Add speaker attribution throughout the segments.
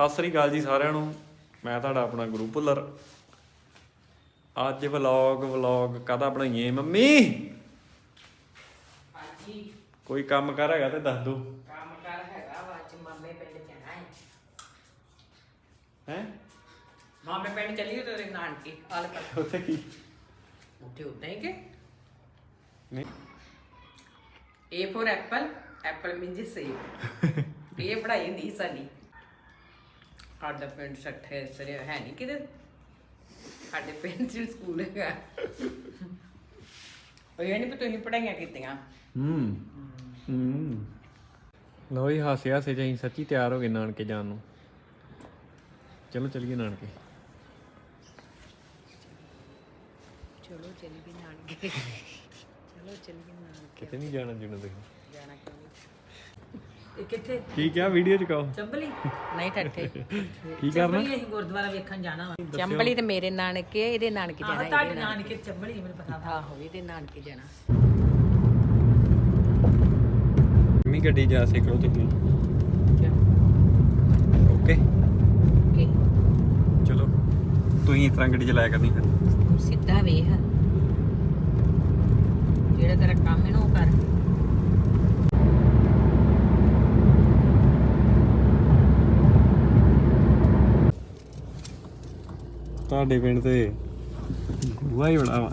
Speaker 1: ਸਤਿ ਸ੍ਰੀ ਅਕਾਲ ਜੀ ਸਾਰਿਆਂ ਨੂੰ। ਮੈਂ ਤੁਹਾਡਾ ਆਪਣਾ ਗੁਰੂ ਭੁੱਲਰ। ਅੱਜ ਵਲੌਗ ਵਲੌਗ ਕਾਹਦਾ ਬਣਾਈਏ ਮੰਮੀ?
Speaker 2: ਹਾਂਜੀ।
Speaker 1: ਕੋਈ ਕੰਮ ਕਰ ਹੈਗਾ ਤੇ ਦੱਸ ਦੋ।
Speaker 2: ਕੰਮ ਕਰ ਹੈਗਾ ਵਾ ਅੱਜ ਮਾਮੇ ਪਿੰਡ ਜਾਣਾ ਹੈ।
Speaker 1: ਹੈ?
Speaker 2: ਮਾਮੇ ਪਿੰਡ ਚੱਲੀਏ ਤੇਰੇ ਨਾਨਕੇ ਆਲ ਕਰ
Speaker 1: ਉੱਥੇ ਕੀ?
Speaker 2: ਉੱਥੇ ਉਦਾਂ ਹੀ ਕਿ?
Speaker 1: ਨਹੀਂ।
Speaker 2: A for apple apple means ਸੇਬ ਇਹ ਪੜ੍ਹਾਈ ਹੁੰਦੀ ਸਾਡੀ। ਸਾਡਾ ਪਿੰਡ ਸੱਠੇ ਸਰੇ ਹੈ ਨਹੀਂ ਕਿਤੇ। ਸਾਡੇ ਪਿੰਡ ਚ ਸਕੂਲ ਹੈਗਾ। ਉਹ ਇਹ ਨਹੀਂ ਪਤਾ ਤੁਸੀਂ ਪੜਾਈਆਂ ਕੀਤੀਆਂ।
Speaker 1: ਹੂੰ। ਹੂੰ। ਲੋ ਜੀ ਹਾਸੇ ਹਾਸੇ ਅਸੀਂ ਸੱਚੀ ਤਿਆਰ ਹੋ ਗਏ ਨਾਨਕੇ ਜਾਣ ਨੂੰ। ਚਲੋ ਚੱਲੀਏ ਨਾਨਕੇ।
Speaker 2: ਚਲੋ ਚੱਲੀਏ ਨਾਨਕੇ। ਚਲੋ ਚੱਲੀਏ ਨਾਨਕੇ।
Speaker 1: ਕਿਤੇ ਨਹੀਂ ਜਾਣਾ ਜੁਣਾ ਤੁਸੀਂ
Speaker 2: ਜਾਣਾ ਕਿਉਂ ਨਹੀਂ ਇਹ ਕਿੱਥੇ?
Speaker 1: ਕੀ ਕਿਹਾ? ਵੀਡੀਓ ਚ ਕਹੋ।
Speaker 3: ਚੰਬਲੀ?
Speaker 2: ਨਹੀਂ ਠੱਠੇ।
Speaker 1: ਕੀ ਕਰਨਾ?
Speaker 3: ਚੰਬਲੀ ਅਸੀਂ ਗੁਰਦੁਆਰਾ ਵੇਖਣ ਜਾਣਾ ਵਾ।
Speaker 2: ਚੰਬਲੀ ਤੇ ਮੇਰੇ ਨਾਨਕੇ ਇਹਦੇ ਨਾਨਕੇ
Speaker 3: ਆਹ
Speaker 2: ਜਾਣਾ
Speaker 3: ਤੁਹਾਡੇ ਨਾਨਕੇ। ਚੰਬਲੀ ਮੈਨੂੰ ਪਤਾ ਵਾ।
Speaker 2: ਆਹੋ ਇਹਦੇ ਨਾਨਕੇ ਜਾਣਾ।
Speaker 1: ਮੰਮੀ ਗੱਡੀ ਜਾ ਸਿੱਖ ਲਓ ਤੁਸੀਂ। ਓਕੇ।
Speaker 2: ਓਕੇ।
Speaker 1: ਚਲੋ ਤੁਸੀਂ ਇਸ ਤਰ੍ਹਾਂ ਗੱਡੀ ਚਲਾਇਆ ਕਰਨੀ ਫਿਰ।
Speaker 2: ਸਿੱਧਾ ਵੇਖ। ਜਿਹੜਾ ਤੇਰਾ ਕੰਮ ਹੈ ਨਾ ਉਹ ਕਰ।
Speaker 1: ਤੁਹਾਡੇ ਪਿੰਡ ਤੇ। ਬੂਆ ਹੀ ਬੜਾ ਵਾ।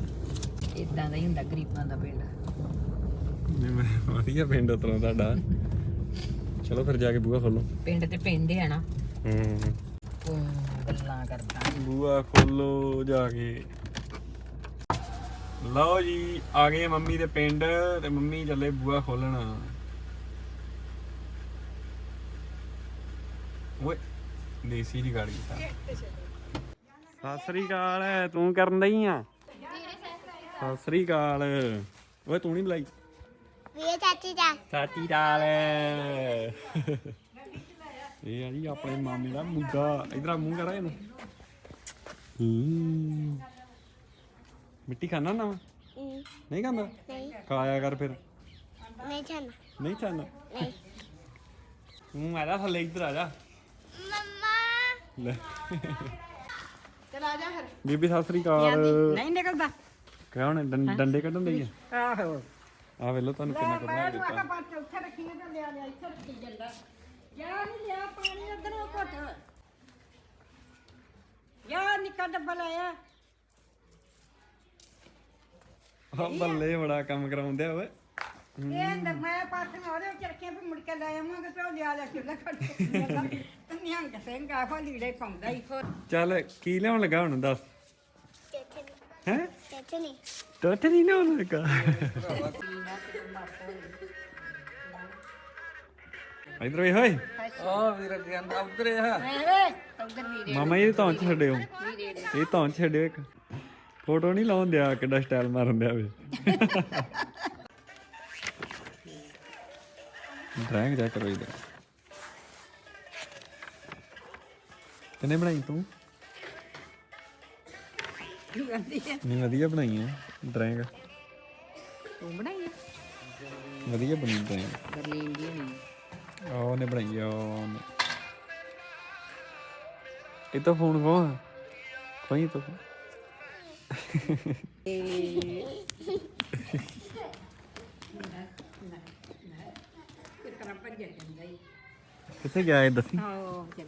Speaker 2: ਇਦਾਂ ਦਾ ਹੀ ਹੁੰਦਾ ਗਰੀਬਾਂ ਦਾ ਪਿੰਡ।
Speaker 1: ਵਧੀਆ ਪਿੰਡ ਉਤਰੋਂ ਤੁਹਾਡਾ। ਚਲੋ ਫਿਰ ਜਾ ਕੇ ਬੂਆ ਖੋਲੋ।
Speaker 2: ਪਿੰਡ ਤੇ ਪਿੰਡ ਹੈ ਨਾ।
Speaker 1: ਹੂੰ।
Speaker 2: ਤੂੰ ਗੱਲਾਂ ਕਰਦਾ।
Speaker 1: ਬੂਆ ਖੋਲੋ ਜਾ ਕੇ। ਲਓ ਜੀ ਆ ਗਏ ਮੰਮੀ ਦੇ ਪਿੰਡ ਤੇ ਮੰਮੀ ਚੱਲੇ ਬੂਆ ਖੋਲਣ। ਓਏ ਦੇਸੀ ਦੀ ਗਾੜੀ ਸਤਿ ਸ੍ਰੀ ਅਕਾਲ ਤੂੰ ਕਰਨ ਦਈ ਆ? ਸਤਿ ਸ੍ਰੀ ਅਕਾਲ। ਓਏ ਤੂੰ ਨਹੀਂ ਬੁਲਾਈ?
Speaker 4: ਵੀਰੇ ਚਾਚੀ ਦਾ।
Speaker 1: ਸਾਤੀ ਦਾਲ ਇਹ ਆ ਜੀ ਆਪਣੇ ਮਾਮੇ ਦਾ ਮੁੰਡਾ। ਇਧਰ ਆ ਮੂੰਹ ਕਰਾ ਇਹਨੂੰ। ਹੂੰ। ਮਿੱਟੀ ਖਾਣਾ ਨਾ
Speaker 4: ਹਮ,
Speaker 1: ਨਹੀਂ ਖਾਂਦਾ?
Speaker 4: ਨਹੀਂ।
Speaker 1: ਖਾਇਆ ਕਰ ਫਿਰ।
Speaker 4: ਨਹੀਂ ਖਾਣਾ
Speaker 1: ਨਹੀਂ ਖਾਂਦਾ?
Speaker 4: ਨਹੀਂ।
Speaker 1: ਤੂੰ ਆ ਜਾ ਥੱਲੇ ਇੱਧਰ ਆ ਜਾ।
Speaker 4: ਮੰਮਾ।
Speaker 1: ਲੈ। ਬੀਬੀ ਸਤਿ ਸ੍ਰੀ ਅਕਾਲ।
Speaker 2: ਨਹੀਂ ਨਿਕਲਦਾ।
Speaker 1: ਕੌਣ ਡੰ- ਡੰਡੇ ਕੱਢਣ ਲਈ ਆ?
Speaker 2: ਆਹੋ।
Speaker 1: ਆ ਵੇਲੋ ਤੁਹਾਨੂੰ ਕਿੰਨਾ ਕੁ ਦਿੱਤਾ।
Speaker 2: ਪਾਸੇ ਉੱਥੇ ਰੱਖੀਆਂ ਤੇ ਲਿਆ ਲਿਆ ਇੱਥੇ ਰੱਖੀ ਜਾਂਦਾ। ਯਾ ਨਹੀਂ ਲਿਆ ਪਾਣੀ ਉਧਰੋਂ ਘੁੱਟ। ਯਾ ਨਿੱਕਾ ਡੱਬਾ ਲਾਇਆ
Speaker 1: ਆ। ਬੱਲੇ ਬੜਾ ਕੰਮ ਕਰਾਉਂਦੇ ਆ ਓਏ।
Speaker 5: ਇਹ ਤਾਂ ਮੈਂ ਪਾਸੇ ਉਹਦੇ ਵਿੱਚ ਰੱਖਿਆ ਵੀ ਮੁੜ ਕੇ ਲੈ ਆਵਾਂਗੇ ਤੇ ਉਹ ਲਿਆ ਲਿਆ ਚੁੱਲ੍ਹਾ ਕੱਢ ਤੇ ਨਿਹੰਗ ਸਿੰਘ ਆਹੋ ਲੀੜੇ ਪਾਉਂਦਾ ਹੀ
Speaker 1: ਚੱਲ ਕੀ ਲਿਆਉਣ ਲੱਗਾ ਹੁਣ ਦੱਸ ਹੈ
Speaker 4: ਚਾਚੀ ਨਹੀਂ
Speaker 1: ਟੱਟ ਨਹੀਂ ਲਿਆਉਣ ਲੱਗਾ ਇਧਰ ਵੇ ਹੋਏ
Speaker 6: ਆ ਵੀਰ ਕਹਿੰਦਾ ਉਧਰ ਆ
Speaker 1: ਮਾਮਾ ਇਹ ਤਾਂ ਚ ਛੱਡਿਓ ਇਹ ਤਾਂ ਚ ਛੱਡਿਓ ਇੱਕ ਫੋਟੋ ਨਹੀਂ ਲਾਉਣ ਦਿਆ ਕਿੱਡਾ ਸਟਾਈਲ ਮਾਰਨ ਦਿਆ ਵੇ ਡਰਾਇੰਗ ਜਾ ਕਰੋ ਇਧਰ ਕਿਨੇ ਬਣਾਈ ਤੂੰ? ਨਹੀਂ ਵਧੀਆ ਬਣਾਈ ਹੈ ਡਰਾਇੰਗ।
Speaker 2: ਤੂੰ ਬਣਾਈ
Speaker 1: ਵਧੀਆ ਬਣੀ ਡਰਾਇੰਗ।
Speaker 2: ਬਰਲੀਨ ਦੀ ਹੋਣੀ
Speaker 1: ਆ ਉਹਨੇ ਬਣਾਈ ਆ ਉਹਨੇ। ਇਹ ਤਾਂ ਫੋਨ ਕੋ ਕੋਈ ਤਾਂ। ਕਿੱਥੇ ਗਿਆ ਇਹ ਦੱਸੀ?
Speaker 4: ਔਰ ਮੰਮੀ ਚੱਲ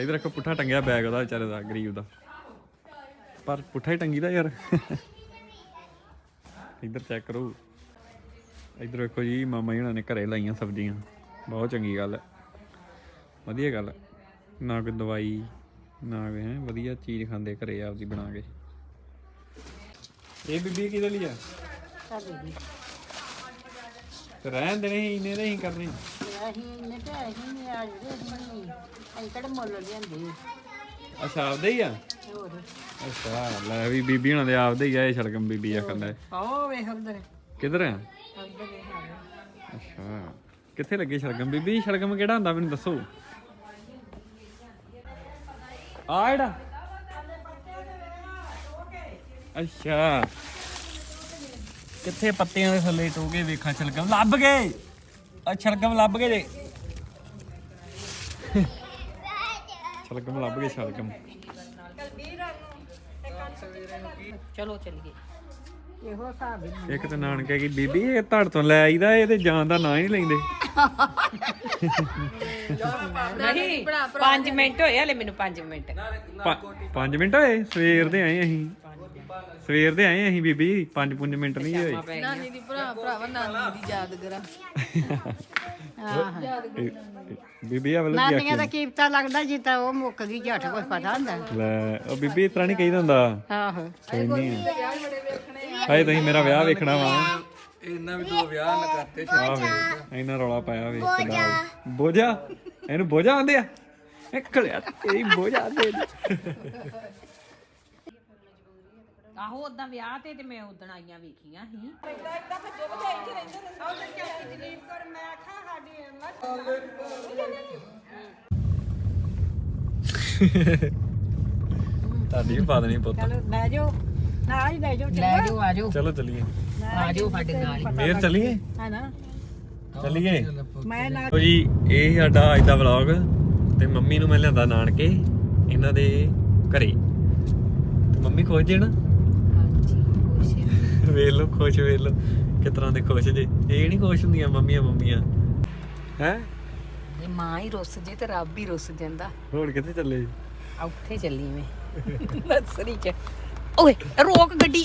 Speaker 1: ਇਧਰ ਰੱਖੋ ਪੁੱਠਾ ਟੰਗਿਆ ਬੈਗ ਉਹਦਾ ਵਿਚਾਰੇ ਦਾ ਗਰੀਬ ਦਾ। ਪਰ ਪੁੱਠਾ ਹੀ ਟੰਗੀਦਾ ਯਾਰ। ਇਧਰ ਚੈੱਕ ਕਰੋ। ਇਧਰ ਵੇਖੋ ਜੀ ਮਾਮਾ ਜੀ ਹੁਣਾਂ ਨੇ ਘਰੇ ਲਾਈਆਂ ਸਬਜ਼ੀਆਂ। ਬਹੁਤ ਚੰਗੀ ਗੱਲ ਹੈ। ਵਧੀਆ ਗੱਲ ਹੈ। ਨਾ ਕੋਈ ਦਵਾਈ ਨਾ ਕੋਈ ਹੈ ਵਧੀਆ ਚੀਜ਼ ਖਾਂਦੇ ਘਰੇ ਆਪਦੀ ਬਣਾ ਕੇ। ਇਹ ਬੀਬੀ ਕਿਹਦੇ ਲਈ ਆ? ਤੇ ਰਹਿਣ ਦੇ ਨਹੀਂ ਇਹਨੇ ਨਹੀਂ ਕਰਨੀ।
Speaker 3: ਅਸੀਂ ਇੰਨੇ ਤੇ ਅਸੀਂ ਨਹੀਂ ਆ ਜਿਹੜੇ ਅਸੀਂ ਅਸੀਂ ਕਿਹੜੇ ਮੁੱਲ ਲਿਆਂਦੇ
Speaker 1: ਅੱਛਾ ਆਪਦੇ ਹੀ ਆ?
Speaker 3: ਹੋਰ।
Speaker 1: ਅੱਛਾ ਲੈ ਵੀ ਬੀਬੀ ਹੁਣਾਂ ਦੇ ਆਪਦੇ ਹੀ ਆ ਇਹ ਛੜਕਮ ਬੀਬੀ ਆਖਣ ਦਾ
Speaker 3: ਆਓ ਵੇਖ ਉਧਰ
Speaker 1: ਕਿੱਧਰ ਆ?
Speaker 3: ਉਧਰ ਵੇਖ ਆ।
Speaker 1: ਅੱਛਾ ਕਿੱਥੇ ਲੱਗੀ ਸ਼ਲਗਮ ਬੀਬੀ ਸ਼ਲਗਮ ਕਿਹੜਾ ਹੁੰਦਾ ਮੈਨੂੰ ਦੱਸੋ? ਆ ਜਿਹੜਾ। ਅੱਛਾ। ਕਿੱਥੇ ਪੱਤਿਆਂ ਦੇ ਥੱਲੇ ਟੋਗੇ ਵੇਖਾਂ ਸ਼ਲਗਮ ਲੱਭ ਗਏ। ਆ ਸ਼ਲਗਮ ਲੱਭ ਗਏ ਜੇ। ਸ਼ਲਗਮ ਲੱਭ ਗਏ ਸ਼ਲਗਮ
Speaker 3: ਚਲੋ ਚੱਲੀਏ। ਇਹੋ ਹਿਸਾਬ ਹੀ
Speaker 1: ਇੱਕ ਤਾਂ ਨਾਨਕੇ ਕੀ ਬੀਬੀ ਇਹ ਧੜ ਤੋਂ ਲੈ ਆਈਦਾ ਇਹ ਤੇ ਜਾਨ ਦਾ ਨਾਂ ਹੀ ਨਹੀਂ ਲੈਂਦੇ।
Speaker 2: ਨਹੀਂ 5 ਮਿੰਟ ਹੋਏ ਹਲੇ ਮੈਨੂੰ 5 ਮਿੰਟ।
Speaker 1: 5 ਮਿੰਟ ਹੋਏ ਸਵੇਰ ਦੇ ਆਏ ਅਸੀਂ। ਸਵੇਰ ਦੇ ਆਏ ਅਸੀਂ ਬੀਬੀ 5-5 ਮਿੰਟ ਨਹੀਂ ਹੋਏ।
Speaker 3: ਨਾਨੀ ਦੀ ਭਰਾ ਭਰਾਵਾ ਨਾਨੀ ਦੀ ਯਾਦਗਰਾ
Speaker 1: ਇਹ- ਬੀਬੀ ਆ ਵੱਲ ਕੀ
Speaker 5: ਨਾਨੀਆਂ ਦਾ ਕੀਪਤਾ ਲੱਗਦਾ ਜਿੱਤਾ ਉਹ ਮੁੱਕ ਗਈ ਝੱਟ ਕੁਝ ਪਤਾ ਹੁੰਦਾ।
Speaker 1: ਲੈ ਉਹ ਬੀਬੀ ਇਸ ਤਰ੍ਹਾਂ ਨਹੀਂ ਕਹੀਦਾ ਹੁੰਦਾ।
Speaker 5: ਆਹੋ।
Speaker 1: ਕੋਈ ਨਹੀਂ ਹਾਏ ਤੁਸੀਂ ਮੇਰਾ ਵਿਆਹ ਵੇਖਣਾ ਵਾ।
Speaker 6: ਇਹਨਾਂ ਵੀ ਦੋ ਵਿਆਹ ਨਾ ਕਰਤੇ
Speaker 1: ਆ ਵੇ ਇਹਨਾਂ ਰੌਲਾ ਪਾਇਆ ਵੇ ਬੋਝਾ। ਬੋਝਾ? ਇਹਨੂੰ ਬੋਝਾ ਆਂਦੇ ਆ? ਇਹ ਖੜਿਆ ਤੇਰੀ ਬੋਝਾ ਆਂਦੇ
Speaker 2: ਆਹੋ ਉਦਾਂ ਵਿਆਹ ਤੇ ਤੇ ਮੈਂ ਉਦਣ ਆਈਆਂ ਵੇਖੀਆਂ ਸੀ।
Speaker 1: ਤੁਹਾਡੀ ਵੀ ਪਾ ਦੇਣੀ ਪੁੱਤ।
Speaker 5: ਚਲੋ ਲੈ ਜਾਓ। ਨਾਲ ਹੀ ਲੈ ਜਾਓ
Speaker 3: ਲੈ ਜਾਓ ਆ ਜਾਓ।
Speaker 1: ਚਲੋ ਚੱਲੀਏ।
Speaker 3: ਆ ਜਾਓ ਸਾਡੇ ਨਾਲ ਹੀ।
Speaker 1: ਮੇਰ ਚੱਲੀਏ?
Speaker 5: ਹੈ ਨਾ?
Speaker 1: ਚੱਲੀਏ?
Speaker 5: ਮੈਂ ਨਾਲ
Speaker 1: ਲੋ ਜੀ ਇਹ ਸਾਡਾ ਅੱਜ ਦਾ ਵਲੌਗ ਤੇ ਮੰਮੀ ਨੂੰ ਮੈਂ ਲਿਆਂਦਾ ਨਾਨਕੇ ਇਹਨਾਂ ਦੇ ਘਰੇ। ਤੇ ਮੰਮੀ ਖੁਸ਼ ਜੇ ਨਾ? ਵੇਖ ਲਓ ਖੁਸ਼ ਵੇਖ ਲਓ ਕਿਸ ਤਰ੍ਹਾਂ ਦੇ ਖੁਸ਼ ਜੇ। ਇਹ ਨਹੀਂ ਖੁਸ਼ ਹੁੰਦੀਆਂ ਮੰਮੀਆਂ ਮੰਮੀਆਂ। ਹੈ?
Speaker 3: ਜੇ ਮਾਂ ਹੀ ਰੁੱਸ ਜੇ ਤੇ ਰੱਬ ਹੀ ਰੁੱਸ ਜਾਂਦਾ।
Speaker 1: ਹੋਰ ਕਿੱਥੇ ਚੱਲੇ? ਜੀ?
Speaker 3: ਉੱਥੇ ਚੱਲੀ ਮੈਂ। ਨਰਸਰੀ ਚ ਓਏ ਰੋਕ ਗੱਡੀ।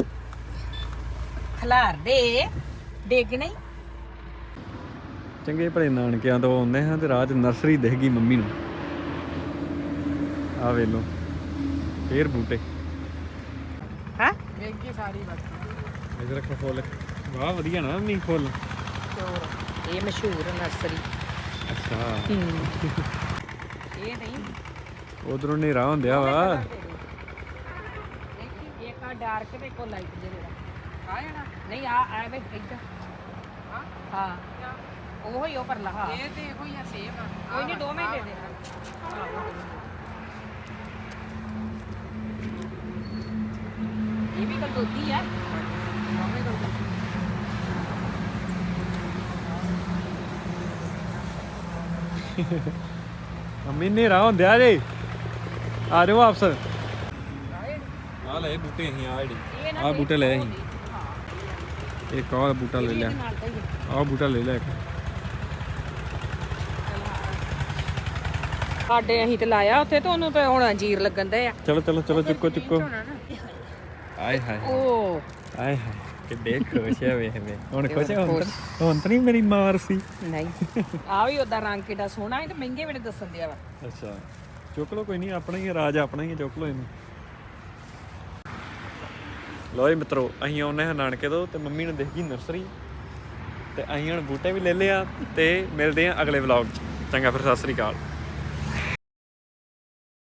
Speaker 3: ਖਲਾਰ ਦੇ ਡੇਗ ਨਹੀਂ।
Speaker 1: ਚੰਗੇ ਭਲੇ ਨਾਨਕਿਆਂ ਤੋਂ ਆਉਂਦੇ ਹਾਂ ਤੇ ਰਾਹ 'ਚ ਨਰਸਰੀ ਦਿਖ ਗਈ ਮੰਮੀ ਨੂੰ। ਆ ਵੇਖ ਲਓ ਫੇਰ ਬੂਟੇ।
Speaker 3: ਹਾਂ? ਵੇਖ ਕੇ ਸਾਰੀ ਬਾਤ
Speaker 1: ਇਧਰ ਰੱਖੋ ਫੁੱਲ। ਵਾਹ ਵਧੀਆ ਨਾ ਮੰਮੀ ਫੁੱਲ।
Speaker 3: ਇਹ ਮਸ਼ਹੂਰ ਨਰਸਰੀ
Speaker 1: ਅੱਛਾ।
Speaker 3: ਇਹ ਨਹੀਂ।
Speaker 1: ਉਧਰੋਂ ਹਨੇਰਾ ਹੁੰਦਿਆ ਵਾ।
Speaker 3: ਇੱਕ ਆ ਡਾਰਕ ਤੇ ਕੋ ਲਾਈਟ ਜਿਹੜਾ। ਆ ਜਾਣਾ। ਨਹੀਂ ਆ ਐਵੇਂ ਇੱਧਰ। ਹਾਂ। ਉਹ ਹੀ। ਉਹ ਪਰ ਲਹਾ ਇਹ ਤੇ ਇਹੋ ਹੀ ਆ ਸੇਮ ਕੋਈ ਨਹੀਂ ਦੋ ਮਿੰਟ ਦੇ ਦੇ ਇਹ ਵੀ ਕੱਲ ਦੋਤੀ ਆ।
Speaker 1: ਮੰਮੀ ਹਨੇਰਾ ਹੁੰਦਿਆ ਜੇ। ਆ ਜਾਓ ਵਾਪਸ। ਆ ਲੈ ਬੂਟੇ ਅਸੀਂ ਆ ਜਿਹੜੇ। ਆ ਬੂਟੇ ਲੈ ਅਸੀਂ। ਇੱਕ ਆਹ ਬੂਟਾ ਲੈ ਲਿਆ। ਆਹ ਬੂਟਾ ਲੈ ਲਿਆ ਇੱਕ।
Speaker 3: ਸਾਡੇ ਅਸੀਂ ਤੇ ਲਾਇਆ ਉੱਥੇ ਤੇ ਉਹਨੂੰ ਤੇ ਹੁਣ ਅੰਜੀਰ ਲੱਗਣ ਦੇ ਆ।
Speaker 1: ਚਲੋ ਚਲੋ ਚਲੋ ਚੁੱਕੋ ਚੁੱਕੋ। ਆਏ ਹਾਏ।
Speaker 3: ਓ।
Speaker 1: ਆਏ ਹਾਏ। ਕਿੱਡੇ ਖੁਸ਼ ਹੈ ਵੇਖ ਵੇ ਹੁਣ ਖੁਸ਼ ਹੈ ਹੁਣ ਤਾਂ- ਹੁਣ ਤਾਂ ਨਹੀਂ ਮੇਰੀ ਮਾਰ ਸੀ।
Speaker 3: ਨਹੀਂ। ਆ ਵੀ ਉਹਦਾ ਰੰਗ ਕਿੱਡਾ ਸੋਹਣਾ ਹੈ ਤੇ ਮਹਿੰਗੇ ਵੇਲੇ ਦੱਸਣ ਦਿਆ ਵਾ।
Speaker 1: ਅੱਛਾ। ਚੁੱਕ ਲਓ ਕੋਈ ਨਹੀਂ ਆਪਣਾ ਹੀ ਹੈ, ਰਾਜ ਆਪਣਾ ਹੀ ਹੈ, ਚੁੱਕ ਲਓ ਇਹਨੂੰ। ਲੋ ਜੀ ਮਿੱਤਰੋ ਅਸੀਂ ਆਉਨੇ ਹਾਂ ਨਾਨਕੇ ਤੋਂ ਤੇ ਮੰਮੀ ਨੂੰ ਦੇਖ ਨਰਸਰੀ। ਤੇ ਅਸੀਂ ਹੁਣ ਬੂਟੇ ਵੀ ਲੈ ਲਿਆ ਤੇ ਮਿਲਦੇ ਹਾਂ ਅਗਲੇ ਵਲੌਗ 'ਚ। ਚੰਗਾ ਫਿਰ ਸਤਿ ਸ੍ਰੀ ਅਕਾਲ।